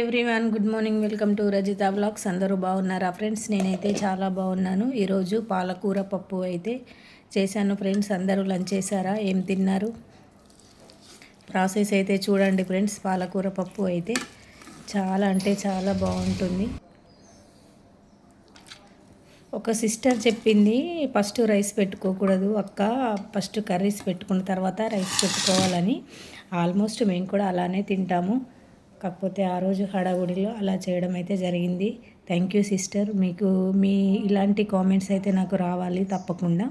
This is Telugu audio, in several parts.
Everyone good morning. Welcome to Rajitha blogs అందరూ బాగున్నారా ఫ్రెండ్స్? నేనైతే చాలా బాగున్నాను. ఈరోజు పాలకూర పప్పు అయితే చేశాను ఫ్రెండ్స్. అందరూ లంచ్ చేశారా? ఏం తిన్నారు? ప్రాసెస్ అయితే చూడండి ఫ్రెండ్స్. పాలకూర పప్పు అయితే చాలా అంటే చాలా బాగుంటుంది. ఒక సిస్టర్ చెప్పింది ఫస్ట్ రైస్ పెట్టుకోకూడదు అక్క. ఫస్ట్ కర్రీస్ పెట్టుకున్న తర్వాత రైస్ పెట్టుకోవాలని. ఆల్మోస్ట్ మేము కూడా అలానే తింటాము. కాకపోతే ఆ రోజు హడావుడిలో అలా చేయడం అయితే జరిగింది. Thank you sister. మీకు మీ ఇలాంటి కామెంట్స్ అయితే నాకు రావాలి తప్పకుండా.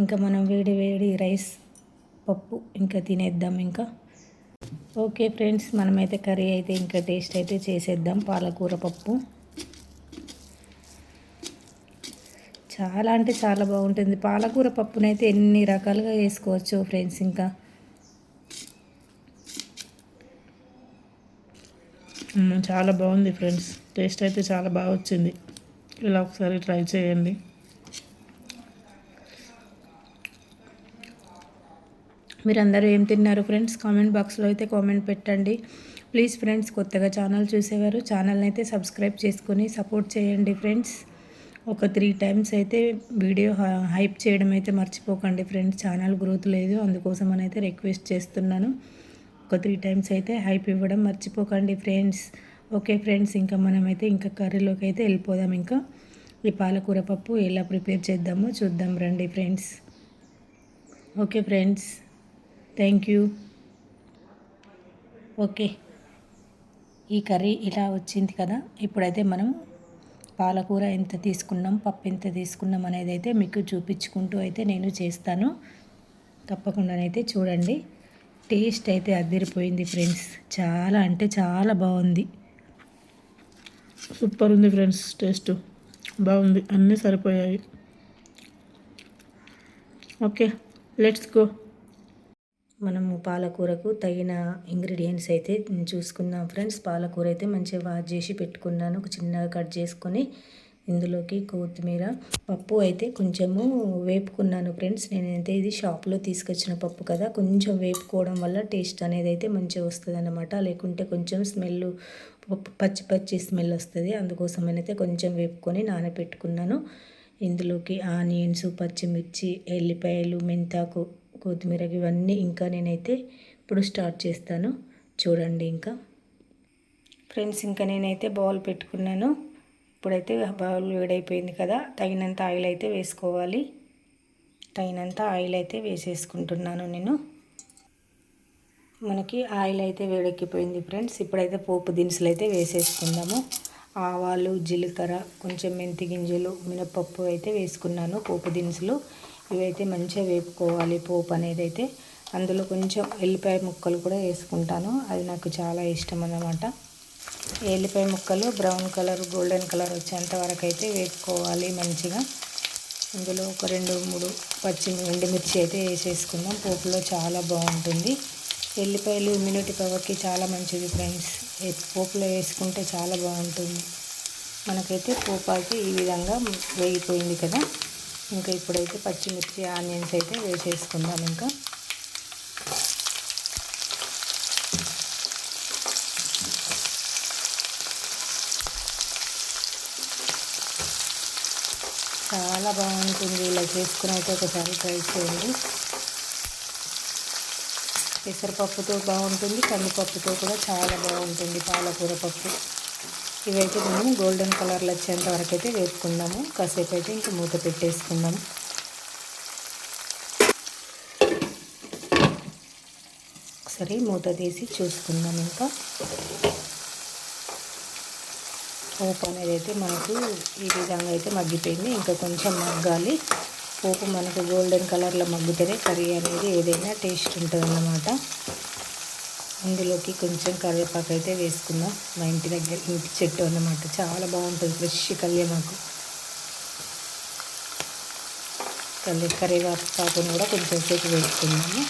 ఇంకా మనం వేడి వేడి రైస్ పప్పు ఇంకా తినేద్దాం ఇంకా. ఓకే ఫ్రెండ్స్ మనమైతే కర్రీ అయితే ఇంకా టేస్ట్ అయితే చేసేద్దాం పాలకూర పప్పు. చాలా అంటే చాలా బాగుంటుంది. పాలకూర పప్పునైతే ఎన్ని రకాలుగా వేసుకోవచ్చు ఫ్రెండ్స్ ఇంకా. చాలా బాగుంది ఫ్రెండ్స్. టేస్ట్ అయితే చాలా బాగా వచ్చింది. ఇలా ఒకసారి ట్రై చేయండి. మీరందరూ ఏం తిన్నారు ఫ్రెండ్స్? కామెంట్ బాక్స్లో అయితే కామెంట్ పెట్టండి. ప్లీజ్ ఫ్రెండ్స్ కొత్తగా ఛానల్ చూసేవారు ఛానల్ని అయితే సబ్స్క్రైబ్ చేసుకొని సపోర్ట్ చేయండి ఫ్రెండ్స్. ఒక త్రీ టైమ్స్ అయితే వీడియో హైప్ చేయడం అయితే మర్చిపోకండి ఫ్రెండ్స్. ఛానల్ గ్రోత్ లేదు అందుకోసం అయితే రిక్వెస్ట్ చేస్తున్నాను. ఒక త్రీ టైమ్స్ అయితే హైప్ ఇవ్వడం మర్చిపోకండి ఫ్రెండ్స్. ఓకే ఫ్రెండ్స్ ఇంకా మనమైతే ఇంకా కర్రీలోకి అయితే వెళ్ళిపోదాం ఇంకా. ఈ పాలకూర పప్పు ఎలా ప్రిపేర్ చేద్దామో చూద్దాం రండి friends. Okay friends thank you. Okay ఈ కర్రీ ఇలా వచ్చింది కదా. ఇప్పుడైతే మనం పాలకూర ఎంత తీసుకున్నాం పప్పు ఎంత తీసుకున్నాం అనేది అయితే మీకు చూపించుకుంటూ అయితే నేను చేస్తాను. తప్పకుండానైతే చూడండి. టేస్ట్ అయితే అదిరిపోయింది ఫ్రెండ్స్. చాలా అంటే చాలా బాగుంది. సూపర్ ఉంది ఫ్రెండ్స్ టేస్ట్. బాగుంది. అన్నీ సరిపోయాయి. Okay let's go. మనము పాలకూరకు తగిన ఇంగ్రీడియంట్స్ అయితే చూసుకుందాం ఫ్రెండ్స్. పాలకూర అయితే మంచిగా వాష్ చేసి పెట్టుకున్నాను. ఒక చిన్నగా కట్ చేసుకొని ఇందులోకి కొత్తిమీర పప్పు అయితే కొంచెము వేపుకున్నాను ఫ్రెండ్స్. నేనైతే ఇది షాప్లో తీసుకొచ్చిన పప్పు కదా. కొంచెం వేపుకోవడం వల్ల టేస్ట్ అనేది అయితే మంచిగా వస్తుంది అనమాట లేకుంటే కొంచెం స్మెల్ పచ్చి పచ్చి స్మెల్ వస్తుంది. అందుకోసమనైతే కొంచెం వేపుకొని నానబెట్టుకున్నాను ఇందులోకి ఆనియన్స్ పచ్చిమిర్చి ఎల్లిపాయలు మెంతాకు కొత్తిమీర ఇవన్నీ ఇంకా నేనైతే ఇప్పుడు స్టార్ట్ చేస్తాను. చూడండి ఇంకా. ఫ్రెండ్స్ ఇంకా నేనైతే బౌల్ పెట్టుకున్నాను. ఇప్పుడైతే బౌల్ వేడైపోయింది కదా తగినంత ఆయిల్ అయితే వేసుకోవాలి. తగినంత ఆయిల్ అయితే వేసేసుకుంటున్నాను నేను. మనకి ఆయిల్ అయితే వేడెక్కిపోయింది ఫ్రెండ్స్. ఇప్పుడైతే పోపు దినుసులు అయితే వేసేసుకుందాము. ఆవాలు జీలకర్ర కొంచెం మెంతి గింజలు మినపప్పు అయితే వేసుకున్నాను పోపు దినుసులు. ఇవైతే మంచిగా వేపుకోవాలి పోపు అనేది అయితే అందులో కొంచెం ఎల్లిపాయ ముక్కలు కూడా వేసుకుంటాను. అది నాకు చాలా ఇష్టం అన్నమాట. ఎల్లిపాయ ముక్కలు బ్రౌన్ కలర్ గోల్డెన్ కలర్ వచ్చేంత వరకు అయితే వేపుకోవాలి మంచిగా. ఇందులో ఒక రెండు మూడు పచ్చి ఎండుమిర్చి అయితే వేసేసుకుందాం. పోపులో చాలా బాగుంటుంది. ఎల్లిపాయలు ఇమ్యూనిటీ పవర్కి చాలా మంచిది ఫ్రెండ్స్. పోపులో వేసుకుంటే చాలా బాగుంటుంది. మనకైతే పోపు అయితే ఈ విధంగా వేగిపోయింది కదా. ఇంకా ఇప్పుడైతే పచ్చిమిర్చి ఆనియన్స్ అయితే వేసేసుకుందాం ఇంకా. చాలా బాగుంటుంది ఇలా చేసుకుని అయితే ఒకసారి ట్రై చేయండి. పెసరపప్పుతో బాగుంటుంది కందిపప్పుతో కూడా చాలా బాగుంటుంది పాలకూర పప్పు. ఇవైతే మేము గోల్డెన్ కలర్లో వచ్చేంత వరకు అయితే వేసుకుందాము కాసేపు అయితే ఇంక మూత పెట్టేసుకుందాము. ఒకసారి మూత తీసి చూసుకుందాం ఇంకా. పోపు అనేది అయితే మనకు ఈ విధంగా అయితే మగ్గిపోయింది. ఇంకా కొంచెం మగ్గాలి. పోపు మనకు గోల్డెన్ కలర్లో మగ్గితేనే కర్రీ అనేది ఏదైనా టేస్ట్ ఉంటుంది అన్నమాట ఇందులోకి కొంచెం కరివేపాకు అయితే వేసుకుందాం. మా ఇంటి దగ్గర ఇంటి చెట్టు అన్నమాట. చాలా బాగుంటుంది. ఫ్రెష్ కళ్యామాకు కల్లి కరివేపాకుని కూడా కొంచెం సేపు వేసుకుందాము.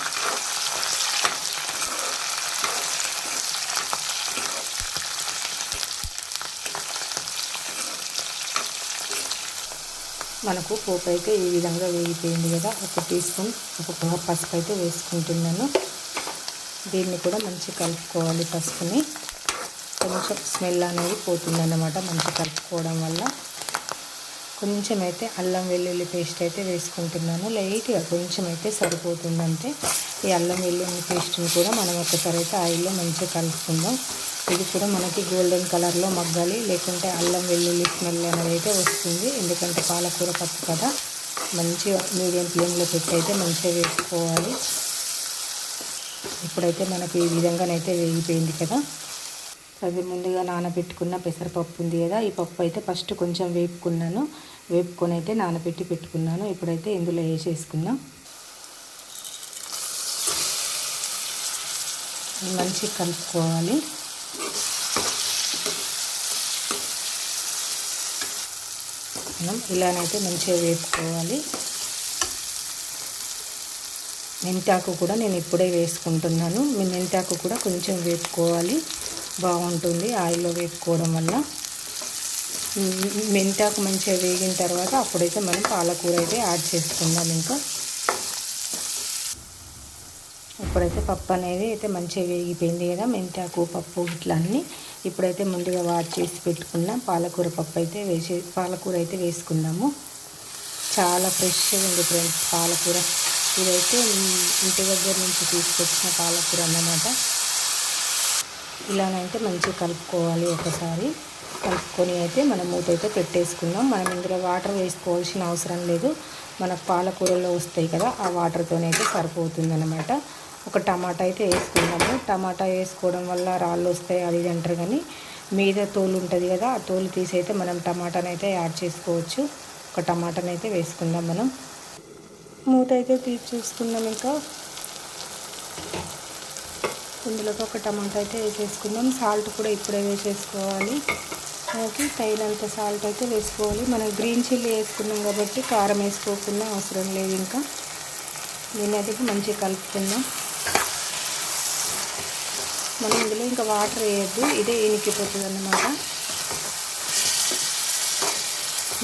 మనకు పోపు అయితే ఈ విధంగా వేగిపోయింది కదా. ఒక టీ స్పూన్ ఒక పసుపు అయితే వేసుకుంటున్నాను. దీన్ని కూడా మంచి కలుపుకోవాలి పసుపుని. కొంచెం స్మెల్ అనేది పోతుందన్నమాట మంచి కలుపుకోవడం వల్ల. కొంచెం అయితే అల్లం వెల్లుల్లి పేస్ట్ అయితే వేసుకుంటున్నాను. లైట్గా కొంచెం అయితే సరిపోతుందంటే ఈ అల్లం వెల్లుల్లి పేస్ట్ని కూడా మనం ఒకసారి అయితే ఆయిల్లో మంచిగా కలుపుకుందాం. ఇది కూడా మనకి గోల్డెన్ కలర్లో మగ్గాలి. లేకుంటే అల్లం వెల్లుల్లి స్మెల్ అనేది అయితే వస్తుంది. ఎందుకంటే పాలకూర పప్పు కదా. మంచిగా మీడియం ఫ్లేమ్లో పెట్టి అయితే మంచిగా వేసుకోవాలి. ఇప్పుడైతే మనకి ఈ విధంగానైతే వేగిపోయింది కదా. అది ముందుగా నానబెట్టుకున్న పెసరపప్పు ఉంది కదా. ఈ పప్పు అయితే ఫస్ట్ కొంచెం వేపుకున్నాను. వేపుకొని అయితే నానబెట్టి పెట్టుకున్నాను. ఇప్పుడైతే ఇందులో వేసేసుకున్నాం. మంచిగా కలుపుకోవాలి. మనం ఇలానైతే మంచిగా వేపుకోవాలి. మెంతాకు కూడా నేను ఇప్పుడే వేసుకుంటున్నాను. మెంతాకు కూడా కొంచెం వేపుకోవాలి. బాగుంటుంది ఆయిల్లో వేపుకోవడం వల్ల. మెంతాకు మంచిగా వేగిన తర్వాత అప్పుడైతే మనం పాలకూర అయితే యాడ్ చేసుకుందాం ఇంకా. ఇప్పుడైతే పప్పు అనేది అయితే మంచిగా వేగిపోయింది కదా మెంతాకు పప్పు ఇట్లా అన్నీ ఇప్పుడైతే ముందుగా వాష్ చేసి పెట్టుకున్న. పాలకూర పప్పు అయితే వేసే పాలకూర అయితే వేసుకుందాము. చాలా ఫ్రెష్గా ఉంది ఫ్రెండ్స్ పాలకూర. ఇదైతే ఇంటి దగ్గర నుంచి తీసుకొచ్చిన పాలకూర అన్నమాట. ఇలానైతే మంచిగా కలుపుకోవాలి ఒకసారి. కలుపుకొని అయితే మనం మూత అయితే పెట్టేసుకుందాం. మనం ఇందులో వాటర్ వేసుకోవాల్సిన అవసరం లేదు. మనకు పాలకూరలో వస్తాయి కదా ఆ వాటర్తోనైతే సరిపోతుంది అనమాట ఒక టమాటా అయితే వేసుకుందాము. టమాటా వేసుకోవడం వల్ల రాళ్ళు వస్తాయి అది ఇది అంటారు కానీ మీద తోలు ఉంటుంది కదా ఆ తోలు తీసి అయితే మనం టమాటాని అయితే యాడ్ చేసుకోవచ్చు. ఒక టమాటాని అయితే వేసుకుందాం మనం. మూత అయితే తీసి చూసుకుందాం ఇంకా. ఇందులోకి ఒక టమాటా అయితే వేసేసుకుందాం. సాల్ట్ కూడా ఇప్పుడే వేసేసుకోవాలి. మనకి తగినంత సాల్ట్ అయితే వేసుకోవాలి. మనం గ్రీన్ చిల్లీ వేసుకున్నాం కాబట్టి కారం వేసుకోకుండా అవసరం లేదు ఇంకా. దీన్ని అయితే మంచిగా కలుపుకుందాం. మనం ఇందులో ఇంకా వాటర్ వేయద్దు. ఇదే ఇనికిపోతుంది అన్నమాట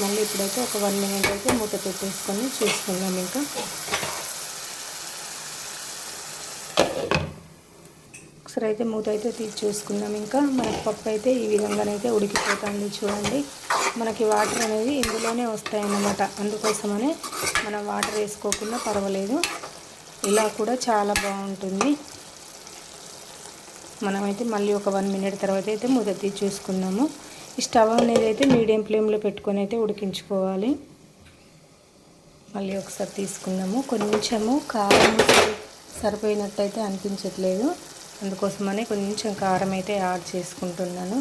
మళ్ళీ ఇప్పుడైతే ఒక వన్ మినిట్ అయితే మూత పెట్టేసుకొని చూసుకుందాం ఇంకా. ఒకసారి అయితే మూత అయితే తీసి చూసుకుందాం ఇంకా. మనకి పప్పు అయితే ఈ విధంగానైతే ఉడికిపోతుంది చూడండి. మనకి వాటర్ అనేది ఇందులోనే వస్తాయన్నమాట. అందుకోసమనే మనం వాటర్ వేసుకోకుండా పర్వాలేదు. ఇలా కూడా చాలా బాగుంటుంది. మనమైతే మళ్ళీ ఒక వన్ మినిట్ తర్వాత అయితే మూత తీసి చూసుకుందాము ఈ స్టవ్ అనేది అయితే మీడియం ఫ్లేమ్లో పెట్టుకొని అయితే ఉడికించుకోవాలి. మళ్ళీ ఒకసారి తీసుకున్నాము కొంచెము కారం సరిపోయినట్టయితే అనిపించట్లేదు. అందుకోసమనే కొంచెం కారం అయితే యాడ్ చేసుకుంటున్నాను.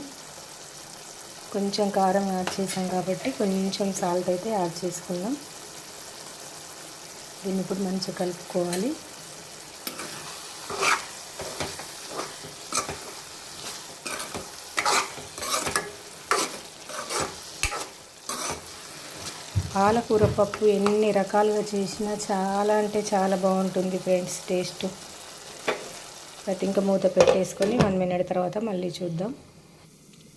కొంచెం కారం యాడ్ చేసాం కాబట్టి కొంచెం సాల్ట్ అయితే యాడ్ చేసుకుందాం. దీన్ని ఇప్పుడు మంచిగా కలుపుకోవాలి. పాలకూర పప్పు ఎన్ని రకాలుగా చేసినా చాలా అంటే చాలా బాగుంటుంది ఫ్రెండ్స్ టేస్ట్. అయితే ఇంకా మూత పెట్టేసుకొని వన్ మినిట్ తర్వాత మళ్ళీ చూద్దాం.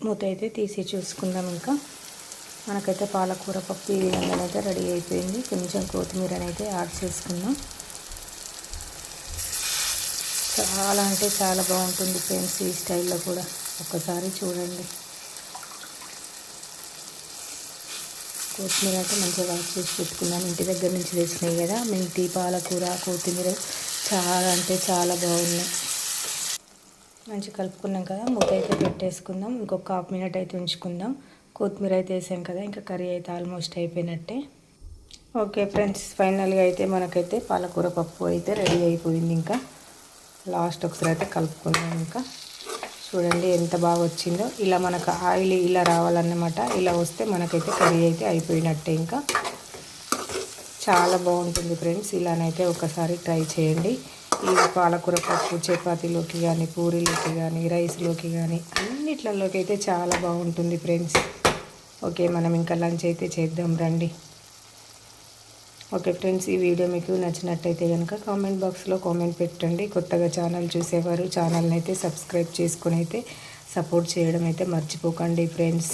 మూత అయితే తీసి చూసుకుందాం ఇంకా. మనకైతే పాలకూర పప్పు ఈ విధంగా అయితే రెడీ అయిపోయింది. కొంచెం కొత్తిమీరనైతే యాడ్ చేసుకుందాం. చాలా అంటే చాలా బాగుంటుంది ఫ్రెండ్స్ ఈ స్టైల్లో కూడా. ఒక్కసారి చూడండి. కొత్తిమీర అయితే మంచిగా వాష్ చేసి పెట్టుకున్నాను. ఇంటి దగ్గర నుంచి తెచ్చినాయి కదా. మెంతి పాలకూర కొత్తిమీర చాలా అంటే చాలా బాగున్నాయి. మంచిగా కలుపుకున్నాం కదా. మూత అయితే పెట్టేసుకుందాం. ఇంకొక హాఫ్ మినిట్ అయితే ఉంచుకుందాం. కొత్తిమీర అయితే వేసాం కదా. ఇంకా కర్రీ అయితే ఆల్మోస్ట్ అయిపోయినట్టే. ఓకే ఫ్రెండ్స్ ఫైనల్గా అయితే మనకైతే పాలకూర పప్పు అయితే రెడీ అయిపోయింది. ఇంకా లాస్ట్ ఒకసారి అయితే కలుపుకుందాం ఇంకా. చూడండి ఎంత బాగా వచ్చిందో. ఇలా మనకు ఆయిల్ ఇలా రావాలన్నమాట. ఇలా వస్తే మనకైతే కర్రీ అయితే అయిపోయినట్టే ఇంకా. చాలా బాగుంటుంది ఫ్రెండ్స్. ఇలానైతే ఒకసారి ట్రై చేయండి. ఈ పాలకూర పప్పు చపాతీలోకి కానీ పూరీలోకి కానీ రైస్లోకి కానీ అన్నిట్లలోకి అయితే చాలా బాగుంటుంది ఫ్రెండ్స్. ఓకే మనం ఇంకా లంచ్ అయితే చేద్దాం రండి. ఓకే ఫ్రెండ్స్ ఈ వీడియో మీకు నచ్చినట్టయితే కనుక కామెంట్ బాక్స్లో కామెంట్ పెట్టండి. కొత్తగా ఛానల్ చూసేవారు ఛానల్ని అయితే సబ్స్క్రైబ్ చేసుకుని అయితే సపోర్ట్ చేయడం అయితే మర్చిపోకండి ఫ్రెండ్స్.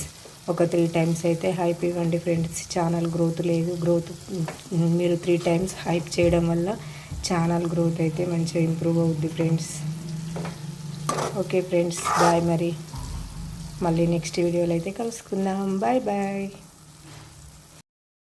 ఒక త్రీ టైమ్స్ అయితే హైప్ ఇవ్వండి ఫ్రెండ్స్. ఛానల్ గ్రోత్ లేదు గ్రోత్ మీరు త్రీ టైమ్స్ హైప్ చేయడం వల్ల ఛానల్ గ్రోత్ అయితే మంచిగా ఇంప్రూవ్ అవుద్ది ఫ్రెండ్స్. ఓకే ఫ్రెండ్స్ బాయ్ మరి. మళ్ళీ నెక్స్ట్ వీడియోలో అయితే కలుసుకుందాం. Bye bye.